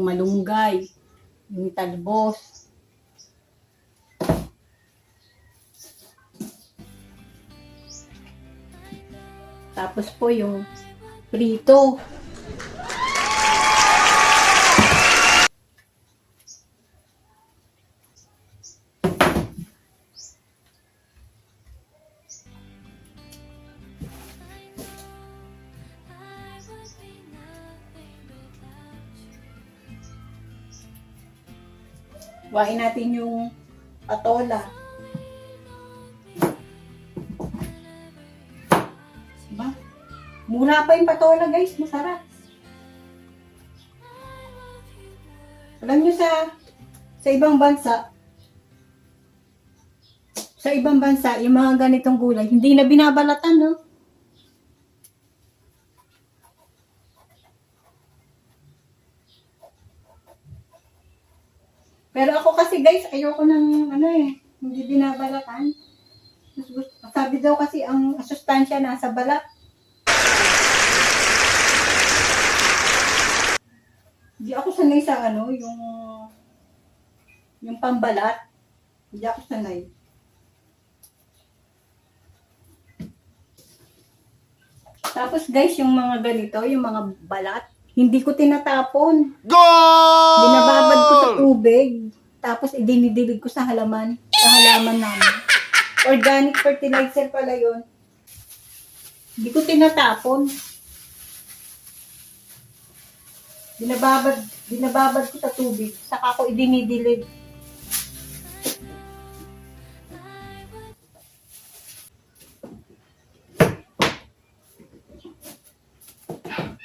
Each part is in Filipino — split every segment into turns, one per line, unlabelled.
yung malunggay, yung talbos. Tapos po yung prito. Wain natin yung patola. Diba? Mura pa yung patola guys, masarap. Alam nyo sa sa ibang bansa, sa ibang bansa, yung mga ganitong gulay, hindi na binabalatan, no? Pero ako kasi guys, ayoko ng ano eh, hindi binabalatan. Sabi daw kasi ang sustansya nasa balat. Hindi ako sanay sa ano, yung yung pambalat. Hindi ako sanay. Tapos guys, yung mga ganito, yung mga balat, hindi ko tinatapon.
Goal!
Binababad ko sa tubig. Tapos idinidilig ko sa halaman. Sa halaman namin. Organic fertilizer pala yon. Hindi ko tinatapon. Binababad, binababad ko sa tubig. Saka ko idinidilig.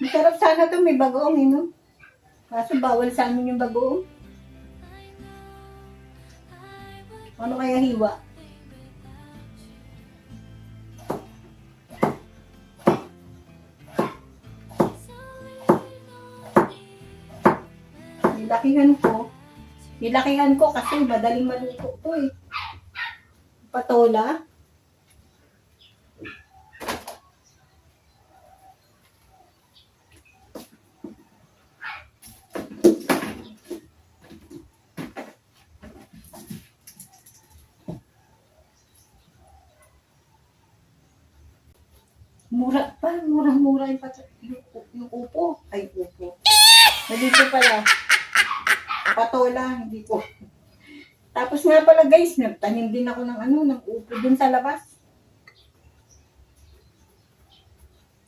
Masarap sana to may bagoong, eh, no? Kaso bawal sa amin yung bagoong. Ano kaya hiwa? Nilakihan ko. Nilakihan ko kasi madaling maluto to eh. Patola. Mura pa, yung, pat- yung, yung upo. Ay, upo. Nandito pala. Patola, hindi ko. Tapos nga pala guys, nagtanim din ako ng ano, ng upo dun sa labas.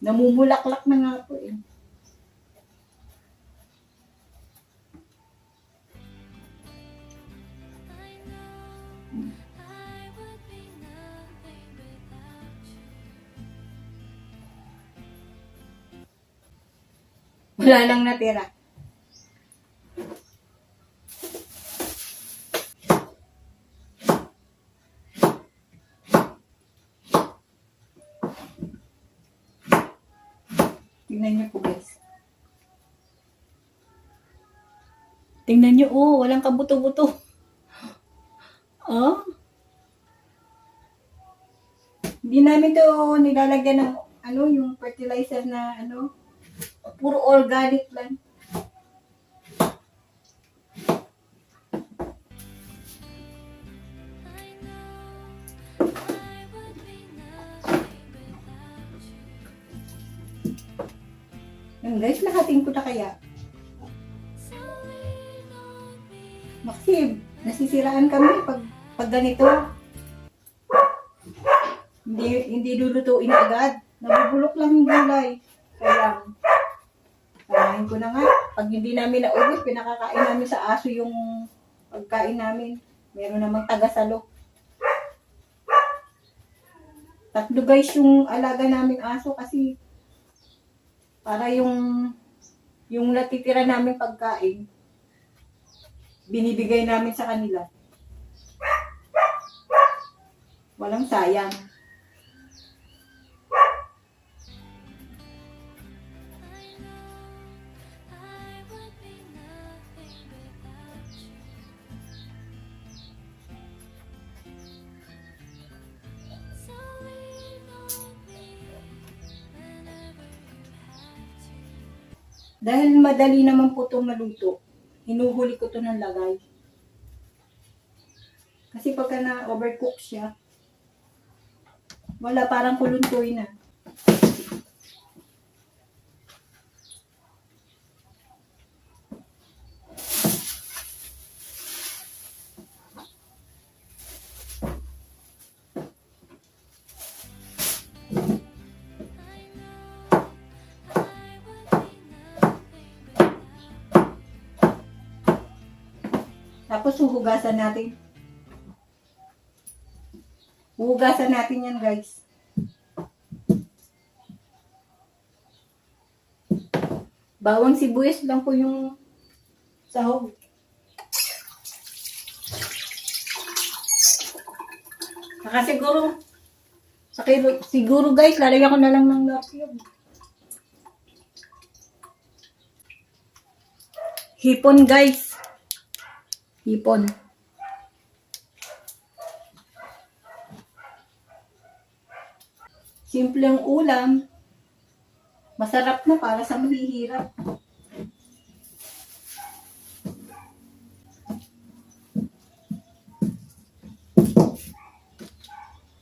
Namumulaklak na nga Wala lang natira. Tingnan niyo po guys. Tingnan niyo, oh, walang kabuto-buto. Oh. Hindi namin to nilalagyan ng ano, yung fertilizer na ano, puro organic lang. Yan guys, lahatin ko na kaya. Maxim, nasisiraan kami pag, pag ganito. Hindi, hindi lulutuin agad. Nabubulok lang yung gulay. Kaya, Kakain ko na nga. Pag hindi namin naubos, pinakakain namin sa aso yung pagkain namin. Meron namang tagasalo. Tatlo guys yung alaga naming aso kasi para yung yung natitira namin pagkain binibigay namin sa kanila. Walang sayang. Dahil madali naman po itong maluto. hinuhuli ko to ng lagay. Kasi pagka na overcook siya, wala parang kuluntoy na. Tapos huhugasan natin. Huhugasan natin yan, guys. Bawang sibuyas lang po yung sahog. Saka siguro, saka, siguro guys, lalagyan ko na lang ng napiyog. Hipon guys. Hipon. Simpleng ulam. Masarap na para sa mahihirap.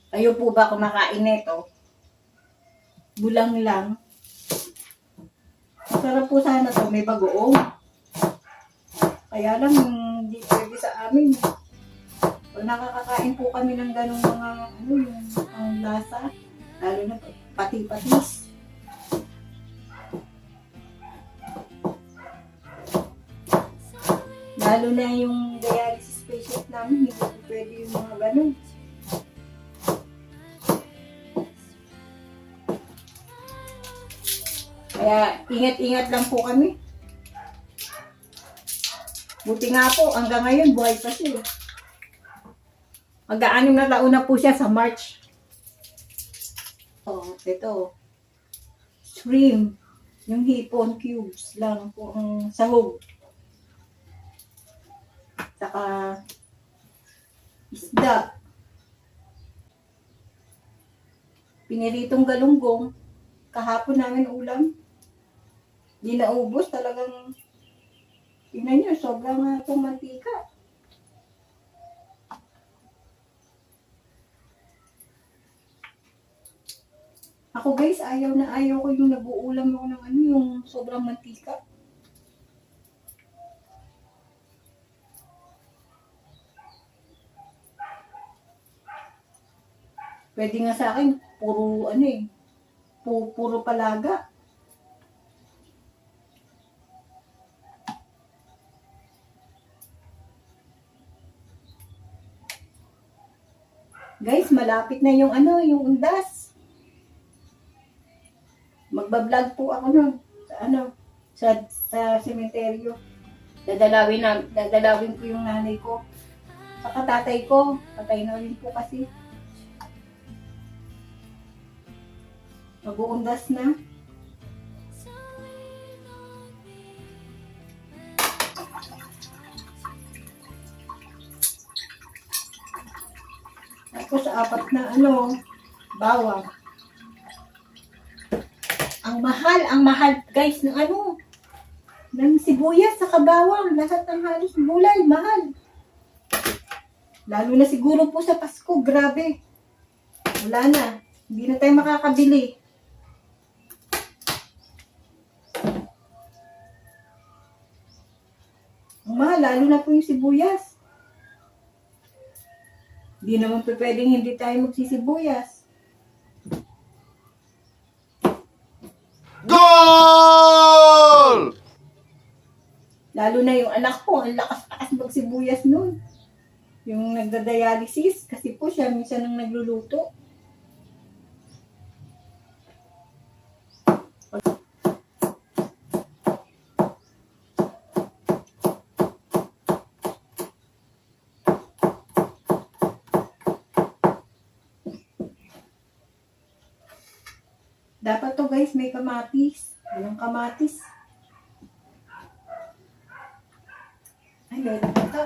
Kayo po ba kumakain nito? Bulang lang. Masarap po sana to. May bagoong. Kaya lang, hindi pwede sa amin. Pag nakakakain po kami ng ganong mga, ano yung ang lasa, lalo na pati-patis. Lalo na yung dialysis patient namin, hindi pwede yung mga ganon. Kaya ingat-ingat lang po kami. Buti nga po, hanggang ngayon buhay pa siya. Mag-aanim na taon na po siya sa March. Oh, ito. Shrimp. Yung hipon cubes lang po ang sahog. Saka isda. Piniritong galunggong. Kahapon namin ulam. Di naubos talagang Tingnan nyo, sobrang nga itong mantika. Ako guys, ayaw na ayaw ko yung nag-uulam ako ng ano, yung sobrang mantika. Pwede nga sa akin, puro ano eh, pu puro palaga. Guys, malapit na yung ano, yung undas. Magbablog po ako nun sa ano, sa, sa sementeryo. Dadalawin na, dadalawin ko yung nanay ko. Saka tatay ko, patay na rin po kasi. Mag-uundas na. Ano, bawang. Ang mahal, ang mahal guys ng ano, ng sibuyas sa bawang. Lahat ng halos gulay, mahal. Lalo na siguro po sa Pasko, grabe. Wala na. Hindi na tayo makakabili. Ang mahal, lalo na po yung sibuyas. Hindi naman po pwedeng hindi tayo magsisibuyas.
Goal!
Lalo na yung anak ko, ang lakas-lakas magsibuyas nun. Yung nagda-dialysis, kasi po siya minsan nang nagluluto. Dapat to guys, may kamatis. Walang kamatis. Ay, meron na.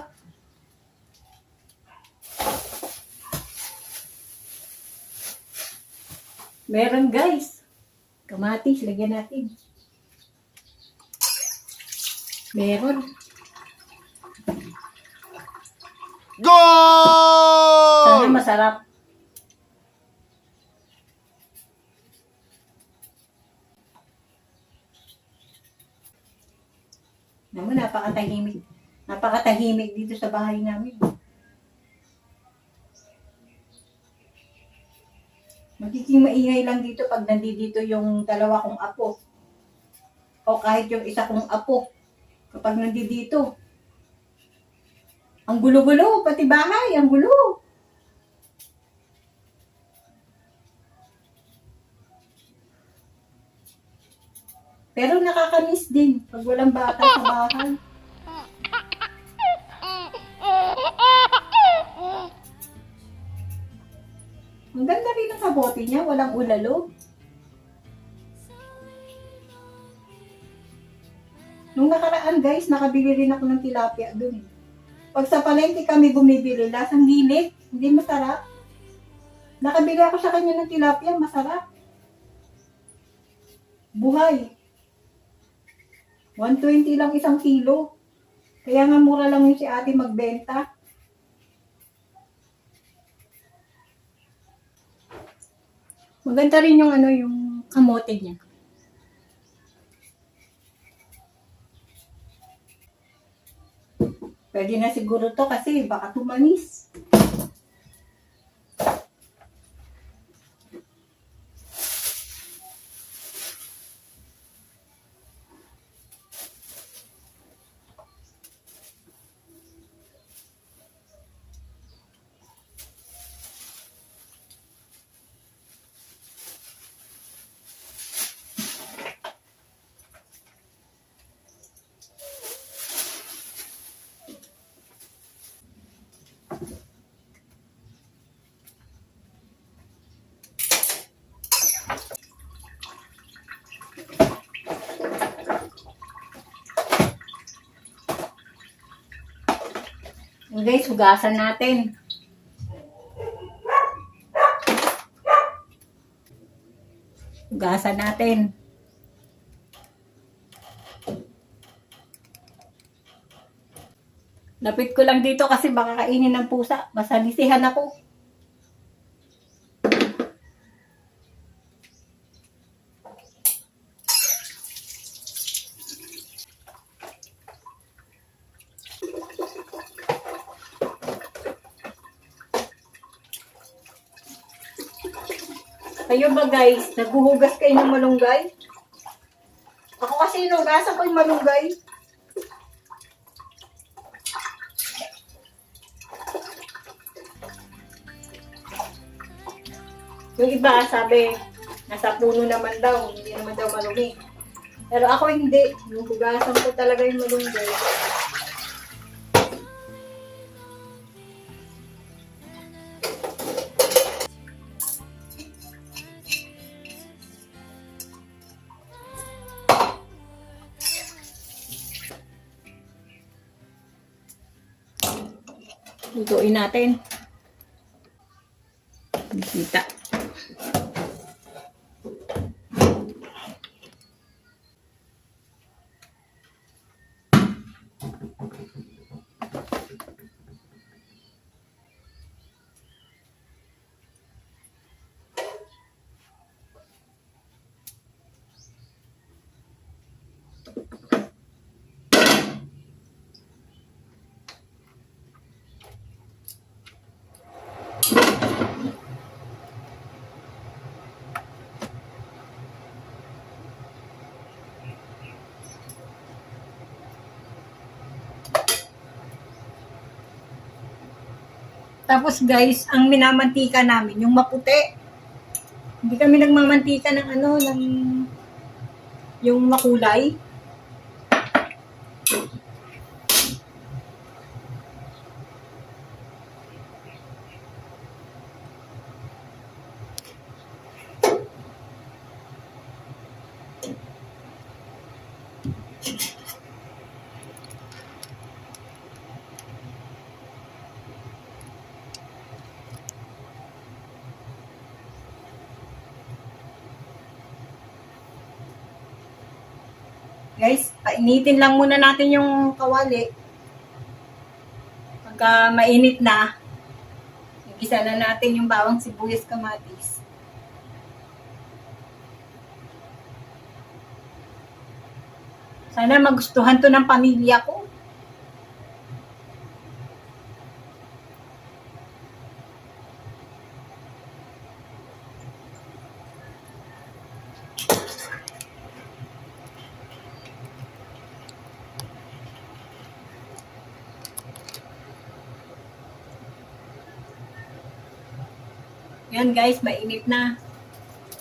Meron guys. Kamatis, lagyan natin. Meron. Go! Sana
masarap.
Masarap. Naman, napakatahimik. Napakatahimik dito sa bahay namin. Magiging maingay lang dito pag nandito yung dalawa kong apo. O kahit yung isa kong apo. Kapag nandito. Ang gulo-gulo, pati bahay, ang gulo. Pero nakakamiss din pag walang bata sa bahay. Ang ganda rin ng kabote niya, walang ulalo. Nung nakaraan guys, nakabili rin ako ng tilapia dun. Pag sa palengke kami bumibili, lasang gilik, hindi masarap. Nakabili ako sa kanya ng tilapia, masarap. Buhay. 120 lang isang kilo. Kaya nga mura lang yung si ate magbenta. Maganda rin yung ano, yung kamote niya. Pwede na siguro to kasi baka tumanis. Guys, hugasan natin. Hugasan natin. Lapit ko lang dito kasi baka kainin ng pusa. Masalisihan ako. Kayo ba guys, naghuhugas kayo ng malunggay? Ako kasi inugasan ko yung malunggay. Yung iba sabi, nasa puno naman daw, hindi naman daw malumi. Pero ako hindi, yung hugasan ko talaga yung malunggay. Lutuin natin. Bisita. Tapos guys, ang minamantika namin, yung maputi. Hindi kami nagmamantika ng ano, ng yung makulay. Guys, painitin lang muna natin yung kawali. Pag Pagka mainit na, igisa na natin yung bawang sibuyas kamatis. Sana magustuhan to ng pamilya ko. Yan guys, mainit na.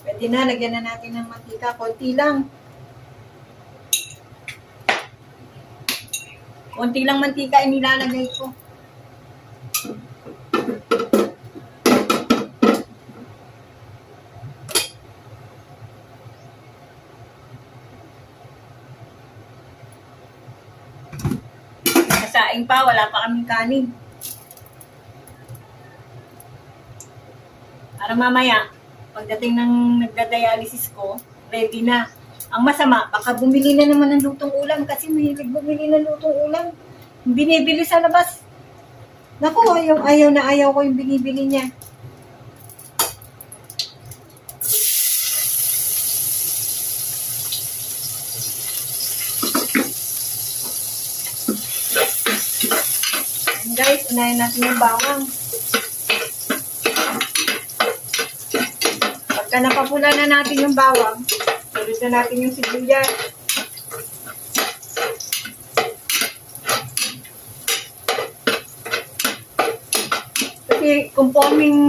Pwede na, lagyan na natin ng mantika. Konti lang. Konti lang mantika inilalagay ko. Kasaing pa, wala pa kaming kanin. Para mamaya, pagdating ng nagda-dialysis ko, ready na. Ang masama, baka bumili na naman ng lutong ulam kasi mahilig bumili ng lutong ulam. Binibili sa labas. Naku, yung ayaw na ayaw ko yung binibili niya. Guys, unahin natin yung bawang. Pagka napapula na natin yung bawang, tulad na natin yung sibuyas. Kasi kung poming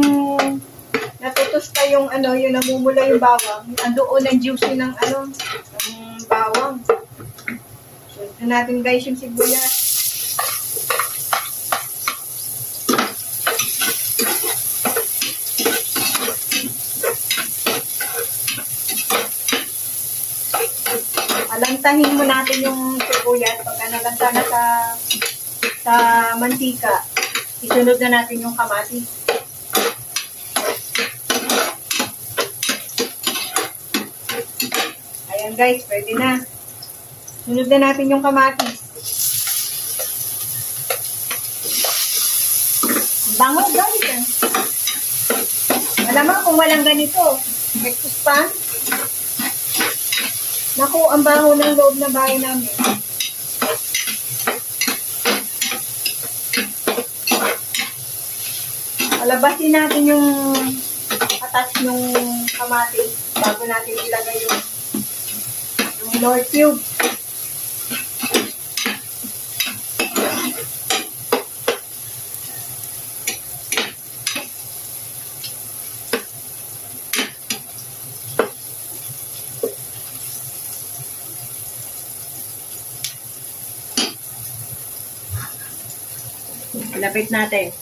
natutusta yung ano, yung namumula yung bawang, andoon ang juicy ng ano, ng bawang. So, ito natin guys yung sibuyas. Alantahin mo natin yung sibuyas pagka nalanta na sa sa mantika. Isunod na natin yung kamatis. Ayan guys, pwede na. Sunod na natin yung kamatis. Ang Bango guys. ah. Malamang kung walang ganito, breakfast pan, Naku, ang bango ng loob na bahay namin. Palabasin natin yung atas yung kamatis bago natin ilagay yung yung Lord Cube. Lapit natin.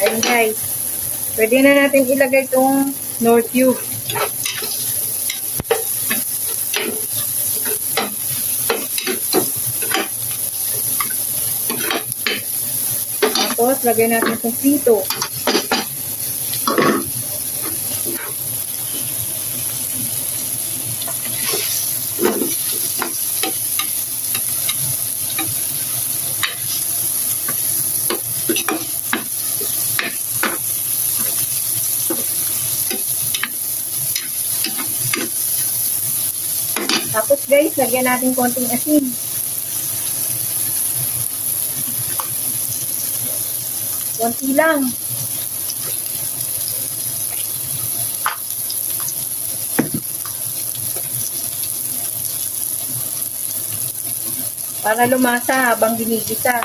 Ayun guys. Pwede na natin ilagay itong North Cube. Tapos, lagay natin itong prito. Tapos guys, lagyan natin konting asin. Konti lang. Para lumasa habang ginigisa.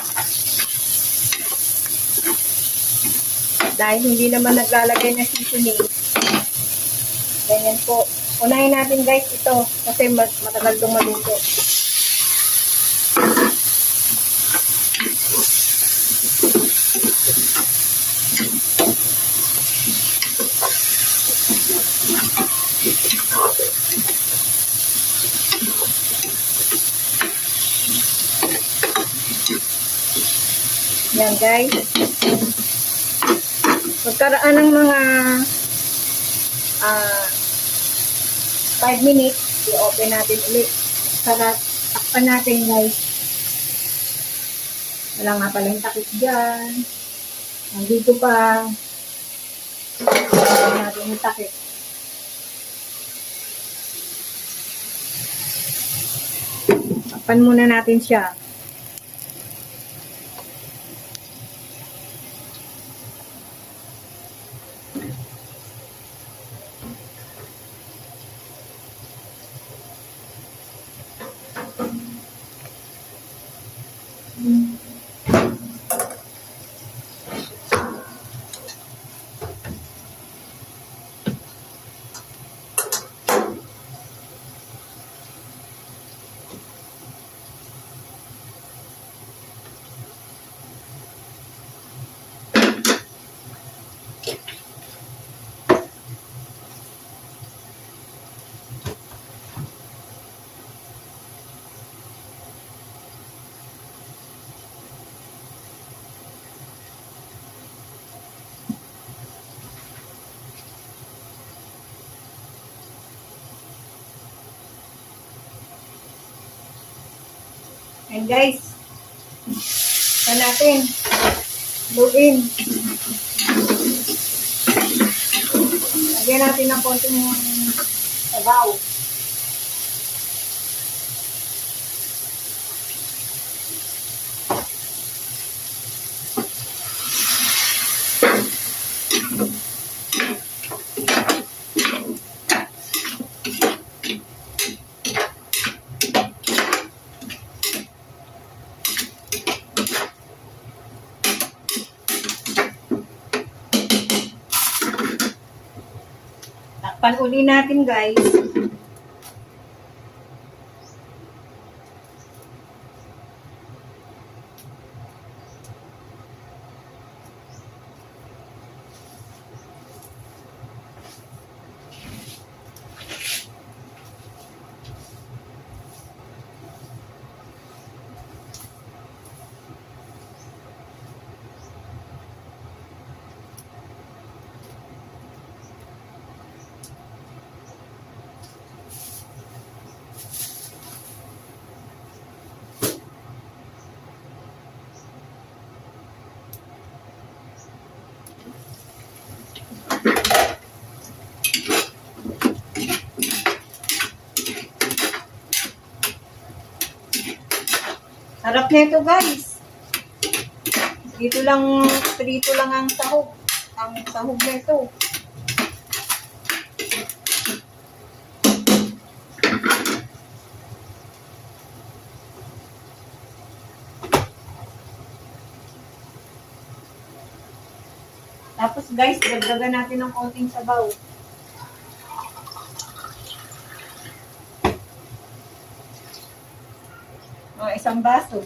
Dahil hindi naman naglalagay ng seasoning. Ganyan po. Unahin natin guys ito kasi matagal itong maluto. Yan guys. Pagkaraan ng mga ah 5 minutes, i-open natin ulit. Para takpan natin guys. Wala nga pala yung takip dyan. Nandito pa. Takpan natin yung takip. Takpan muna natin siya. And guys, sa natin, in. Lagyan natin ng konting sabaw. Uli natin guys. Sarap nito guys. Dito lang, dito lang ang sahog. Ang sahog nito. Tapos guys, dagdagan natin ng konting sabaw. Mga isang baso.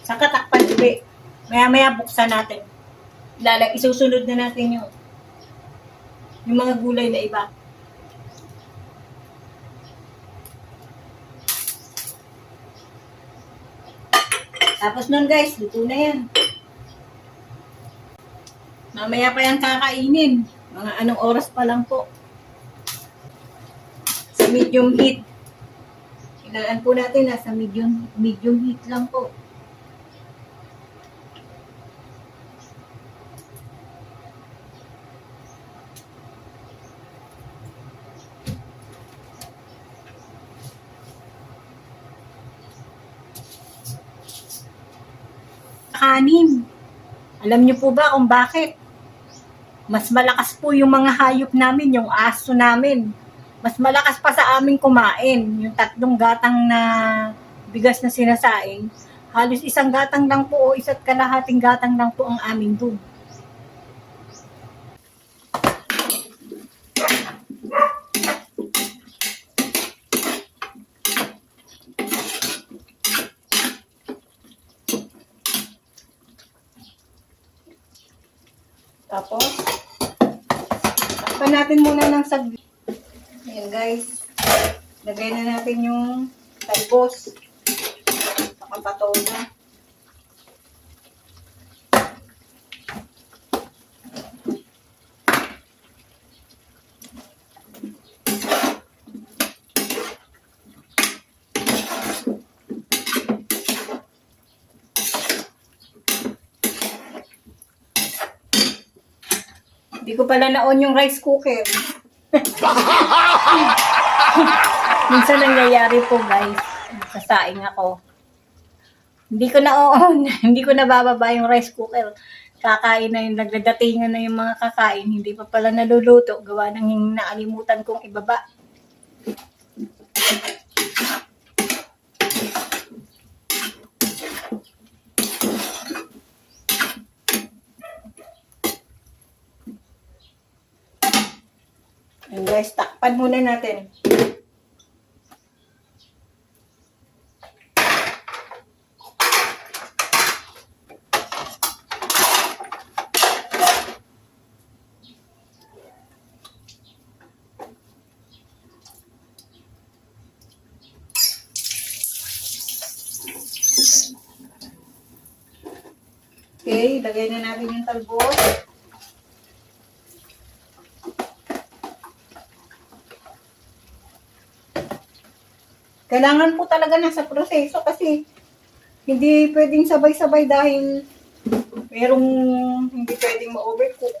Saka takpan ulit. Maya-maya buksan natin. Lala, isusunod na natin yung yung mga gulay na iba. Tapos nun guys, luto na yan. Mamaya pa yan kakainin. Mga anong oras pa lang po. Sa medium heat. Kailangan po natin nasa medium, medium heat lang po. Kanin. Alam niyo po ba kung bakit? Mas malakas po yung mga hayop namin, yung aso namin. Mas malakas pa sa amin kumain. Yung tatlong gatang na bigas na sinasaing. Halos isang gatang lang po o isa't kalahating gatang lang po ang aming dug. Tapos, Takpan natin muna ng saglit. Ayan guys. Lagay na natin yung talbos. Nakapataw na. Hindi ko pala na-on yung rice cooker. Minsan nangyayari po guys, sasaing ako. Hindi ko na on, hindi ko nabababa yung rice cooker. Kakain na yung nagdadatingan na yung mga kakain, hindi pa pala naluluto. Gawa ng naalimutan kong ibaba. Ayan guys, takpan muna natin. Okay, lagay na natin yung talbos. Kailangan po talaga nasa proseso kasi hindi pwedeng sabay-sabay dahil merong hindi pwedeng ma-overcook.